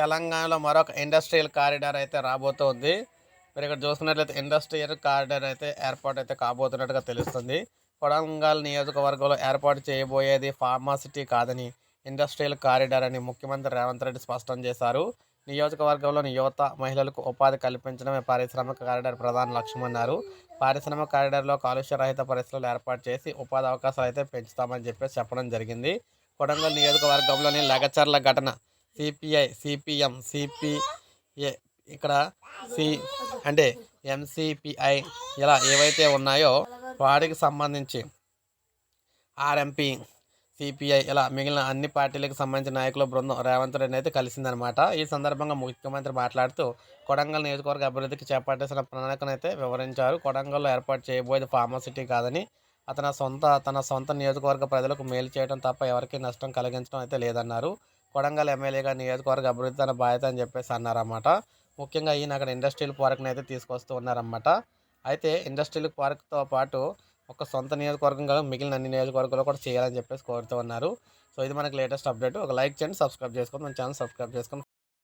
తెలంగాణలో మరొక industrial corridor అయితే రాబోతోంది. మీరు ఇక్కడ చూసినట్లయితే ఇండస్ట్రియల్ కారిడార్ అయితే ఏర్పాటు అయితే కాబోతున్నట్టుగా తెలుస్తుంది. కొడంగల్ నియోజకవర్గంలో ఏర్పాటు చేయబోయేది ఫార్మాసిటీ కాదని ఇండస్ట్రియల్ కారిడార్ అని ముఖ్యమంత్రి రేవంత్ రెడ్డి స్పష్టం చేశారు. నియోజకవర్గంలోని యువత మహిళలకు ఉపాధి కల్పించడమే పారిశ్రామిక కారిడార్ ప్రధాన లక్ష్యమన్నారు పారిశ్రామిక కారిడార్లో కాలుష్య రహిత పరిస్థితులు ఏర్పాటు చేసి ఉపాధి అవకాశాలు అయితే పెంచుతామని చెప్పేసి చెప్పడం జరిగింది. కొడంగల్ నియోజకవర్గంలోని లగచర్ల ఘటన సిపిఐ సిపిఎం సిపిఏ ఇక్కడ సి అంటే ఎంసిపిఐ ఇలా ఏవైతే ఉన్నాయో వాటికి సంబంధించి ఆర్ఎంపీ సిపిఐ ఇలా మిగిలిన అన్ని పార్టీలకు సంబంధించిన నాయకుల బృందం రేవంత్ రెడ్డి అయితే కలిసిందనమాట ఈ సందర్భంగా ముఖ్యమంత్రి మాట్లాడుతూ కొడంగల్ నియోజకవర్గ అభివృద్ధికి చేపట్టేసిన ప్రణాళికను అయితే వివరించారు. కొడంగల్లో ఏర్పాటు చేయబోయేది ఫార్మసిటీ కాదని అతని సొంత తన సొంత నియోజకవర్గ ప్రజలకు మేలు చేయడం తప్ప ఎవరికీ నష్టం కలిగించడం అయితే లేదన్నారు. కొడంగల్ ఎమ్మెల్యేగా నియోజకవర్గ అభివృద్ధి తన బాధ్యత అని చెప్పేసి అన్నారన్నమాట. ముఖ్యంగా ఈయన అక్కడ ఇండస్ట్రియల్ పార్క్ని అయితే తీసుకొస్తూ ఉన్నారన్నమాట. అయితే ఇండస్ట్రియల్ పార్క్తో పాటు ఒక సొంత నియోజకవర్గం కాదు మిగిలిన అన్ని నియోజకవర్గాలు కూడా చేయాలని చెప్పేసి కోరుతూ ఉన్నారు. సో ఇది మనకి లేటెస్ట్ అప్డేట్. ఒక లైక్ చేయండి సబ్స్క్రైబ్ చేసుకోండి మన ఛానల్ సబ్స్క్రైబ్ చేసుకొని